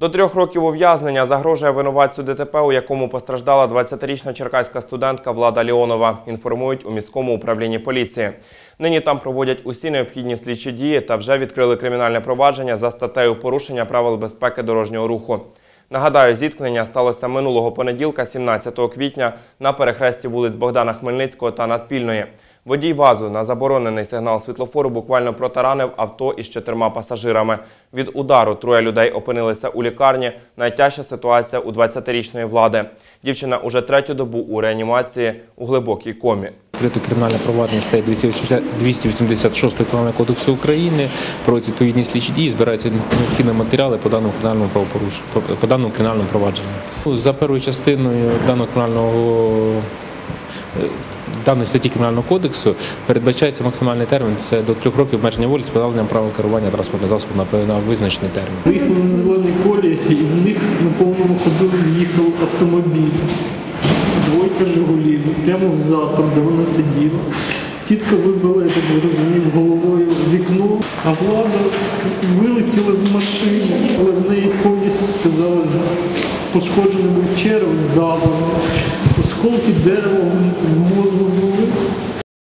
До трьох років ув'язнення загрожує винуватцю ДТП, у якому постраждала 20-річна черкаська студентка Влада Ліонова, інформують у міському управлінні поліції. Нині там проводять усі необхідні слідчі дії та вже відкрили кримінальне провадження за статтею порушення правил безпеки дорожнього руху. Нагадаю, зіткнення сталося минулого понеділка, 17 квітня, на перехресті вулиць Богдана Хмельницького та Надпільної. Водій вазу на заборонений сигнал світлофору буквально протаранив авто із чотирма пасажирами. Від удару троє людей опинилися у лікарні. Найтяжча ситуація у 20-річної влади. Дівчина уже третю добу у реанімації у глибокій комі. Відкрито кримінальне провадження 280 286 Кримінального кодексу України про відповідні слідчі дії, збираються необхідні матеріали по даному кримінальному правопорушенню, по- даному кримінальному провадженню. За першою частиною даного кримінального е, даної статті кримінального кодексу передбачається максимальний термін це до трьох років обмеження волі з позбавленням права керування транспортним засобом на, на визначений термін. Виїхали на зелений колі, і в них на повному ходу в'їхав автомобіль. Двойка Жигулів, прямо в зад, там, де вона сиділа. Тітка вибила, я так зрозумів, головою вікно, а влада вилетіла з машини, але в неї повністю сказали, пошкоджений був череп здавлений, осколки дерева